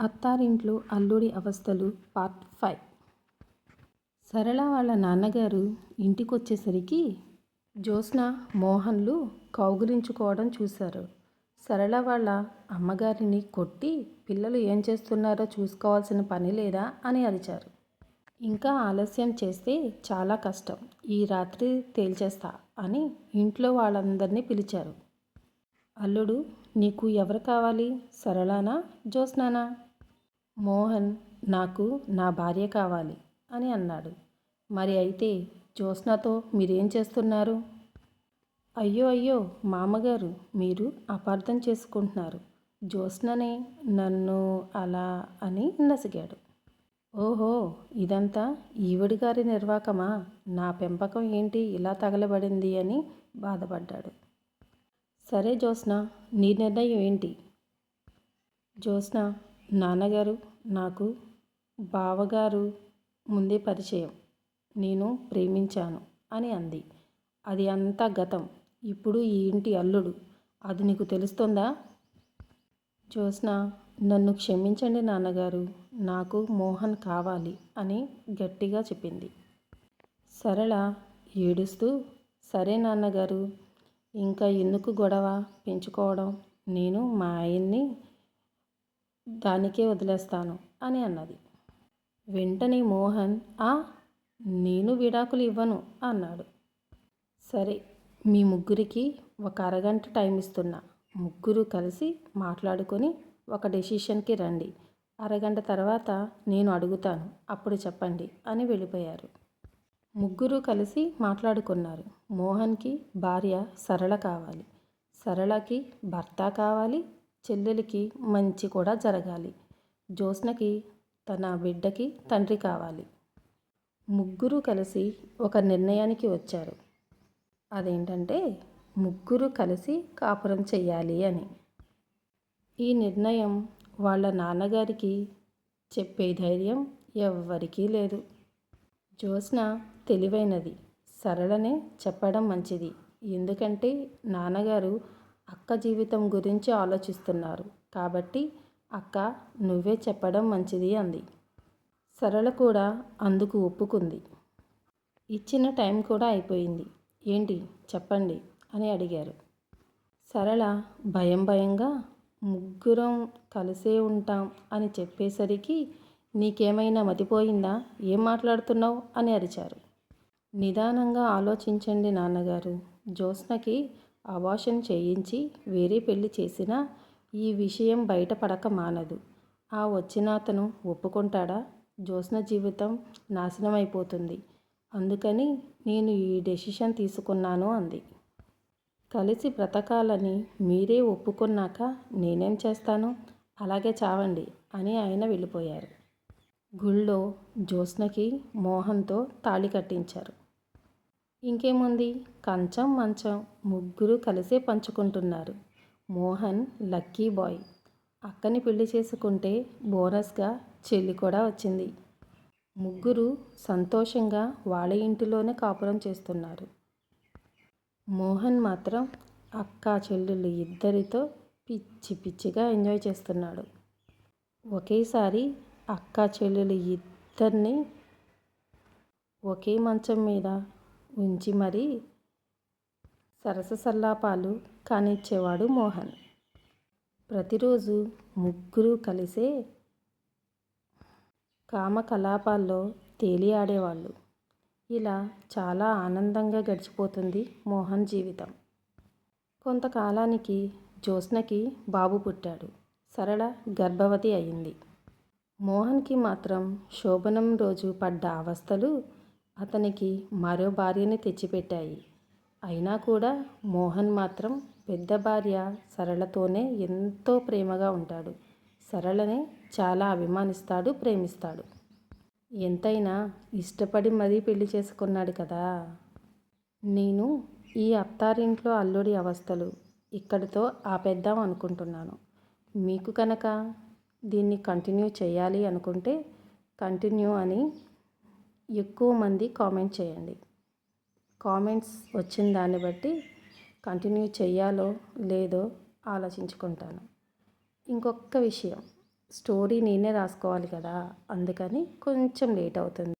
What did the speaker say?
అత్తారింట్లో అల్లుడి అవస్థలు part five. సరళ వాళ్ళ నాన్నగారు ఇంటికొచ్చేసరికి జ్యోత్స్న మోహన్లు కౌగురించుకోవడం చూశారు. సరళ వాళ్ళ అమ్మగారిని కొట్టి పిల్లలు ఏం చేస్తున్నారో చూసుకోవాల్సిన పని లేదా అని అరిచారు. ఇంకా ఆలస్యం చేస్తే చాలా కష్టం. ఈ రాత్రి తేల్చేస్తా అని ఇంట్లో వాళ్ళందరినీ పిలిచారు. అల్లుడు నీకు ఎవరు కావాలి? సరళానా? జ్యోత్స్నానా? మోహన్ నాకు నా భార్య కావాలి అని అన్నాడు. మరి అయితే జ్యోత్స్నతో మీరేం చేస్తున్నారు? అయ్యో అయ్యో మామగారు మీరు అపార్థం చేసుకుంటున్నారు. జ్యోత్స్ననే నన్ను అలా అని నసిగాడు. ఓహో ఇదంతా ఈవిడి గారి నిర్వాకమా? నా పెంపకం ఏంటి ఇలా తగలబడింది అని బాధపడ్డాడు. సరే జ్యోత్స్న నీ నిర్ణయం ఏంటి? జ్యోత్స్న నాన్నగారు నాకు బావగారు ముందే పరిచయం. నేను ప్రేమించాను అని అంది. అది అంతా గతం. ఇప్పుడు ఈ ఇంటి అల్లుడు. అది నీకు తెలుస్తుందా? జ్యోత్స్న నన్ను క్షమించండి నాన్నగారు. నాకు మోహన్ కావాలి అని గట్టిగా చెప్పింది. సరళ ఏడుస్తూ సరే నాన్నగారు ఇంకా ఎందుకు గొడవ పెంచుకోవడం? నేను మా ఆయన్ని దానికే వదిలేస్తాను అని అన్నది. వెంటనే మోహన్ ఆ నేను విడాకులు ఇవ్వను అన్నాడు. సరే మీ ముగ్గురికి ఒక అరగంట టైం ఇస్తున్నా. ముగ్గురు కలిసి మాట్లాడుకొని ఒక డెసిషన్కి రండి. అరగంట తర్వాత నేను అడుగుతాను. అప్పుడు చెప్పండి అని వెళ్ళిపోయారు. ముగ్గురు కలిసి మాట్లాడుకున్నారు. మోహన్కి భార్య సరళ కావాలి. సరళకి భర్త కావాలి. చెల్లెలికి మంచి కూడా జరగాలి. జ్యోత్స్నకి తన బిడ్డకి తండ్రి కావాలి. ముగ్గురు కలిసి ఒక నిర్ణయానికి వచ్చారు. అదేంటంటే ముగ్గురు కలిసి కాపురం చెయ్యాలి అని. ఈ నిర్ణయం వాళ్ళ నాన్నగారికి చెప్పే ధైర్యం ఎవ్వరికీ లేదు. జ్యోత్స్న తెలివైనది. సరళనే చెప్పడం మంచిది. ఎందుకంటే నాన్నగారు అక్క జీవితం గురించి ఆలోచిస్తున్నారు. కాబట్టి అక్క నువ్వే చెప్పడం మంచిది అంది. సరళ కూడా అందుకు ఒప్పుకుంది. ఇచ్చిన టైం కూడా అయిపోయింది. ఏంటి? చెప్పండి అని అడిగారు. సరళ భయం భయంగా ముగ్గురం కలిసే ఉంటాం అని చెప్పేసరికి నీకేమైనా మతిపోయిందా? ఏం మాట్లాడుతున్నావు? అని అరిచారు. నిదానంగా ఆలోచించండి నాన్నగారు. జ్యోత్స్నకి అబార్షన్ చేయించి వేరే పెళ్ళి చేసినా ఈ విషయం బయటపడక మానదు. ఆ వచ్చిన అతను ఒప్పుకుంటాడా? జ్యోత్స్న జీవితం నాశనం అయిపోతుంది అందుకని నేను ఈ డెసిషన్ తీసుకున్నాను అంది. కలిసి బ్రతకాలని మీరే ఒప్పుకున్నాక నేనేం చేస్తాను? అలాగే చావండి అని ఆయన వెళ్ళిపోయారు. గుళ్ళో జ్యోత్స్నకి మోహన్తో తాళి కట్టించారు. ఇంకేముంది? కంచం మంచం ముగ్గురు కలిసే పంచుకుంటున్నారు. Mohan lucky boy. అక్కని పెళ్ళి చేసుకుంటే బోనస్గా చెల్లి కూడా వచ్చింది. ముగ్గురు సంతోషంగా వాళ్ళ ఇంటిలోనే కాపురం చేస్తున్నారు. మోహన్ మాత్రం అక్క చెల్లెళ్ళు ఇద్దరితో పిచ్చి పిచ్చిగా ఎంజాయ్ చేస్తున్నాడు. ఒకేసారి అక్క చెల్లెలు ఇద్దరిని ఒకే మంచం మీద ఉంచి మరీ సరస సల్లాపాలు కానిచ్చేవాడు మోహన్. ప్రతిరోజు ముగ్గురు కలిసే కామకలాపాల్లో తేలి ఆడేవాళ్ళు. ఇలా చాలా ఆనందంగా గడిచిపోతుంది మోహన్ జీవితం. కొంతకాలానికి జ్యోత్స్నకి బాబు పుట్టాడు. సరళ గర్భవతి అయింది. మోహన్కి మాత్రం శోభనం రోజు పడ్డ అవస్థలు అతనికి మరో భార్యని తెచ్చిపెట్టాయి. అయినా కూడా మోహన్ మాత్రం పెద్ద భార్య సరళతోనే ఎంతో ప్రేమగా ఉంటాడు. సరళనే చాలా అభిమానిస్తాడు ప్రేమిస్తాడు. ఎంతైనా ఇష్టపడి మరీ పెళ్ళి చేసుకున్నాడు కదా. నేను ఈ అత్తారింట్లో అల్లుడి అవస్థలు ఇక్కడితో ఆపేద్దాం అనుకుంటున్నాను. మీకు కనుక దీన్ని కంటిన్యూ చేయాలి అనుకుంటే కంటిన్యూ అని ఎక్కువ మంది కామెంట్ చేయండి. కామెంట్స్ వచ్చిన దాన్ని బట్టి కంటిన్యూ చేయాలో లేదో ఆలోచించుకుంటాను. ఇంకొక విషయం స్టోరీ నేనే రాసుకోవాలి కదా అందుకని కొంచెం లేట్ అవుతుంది.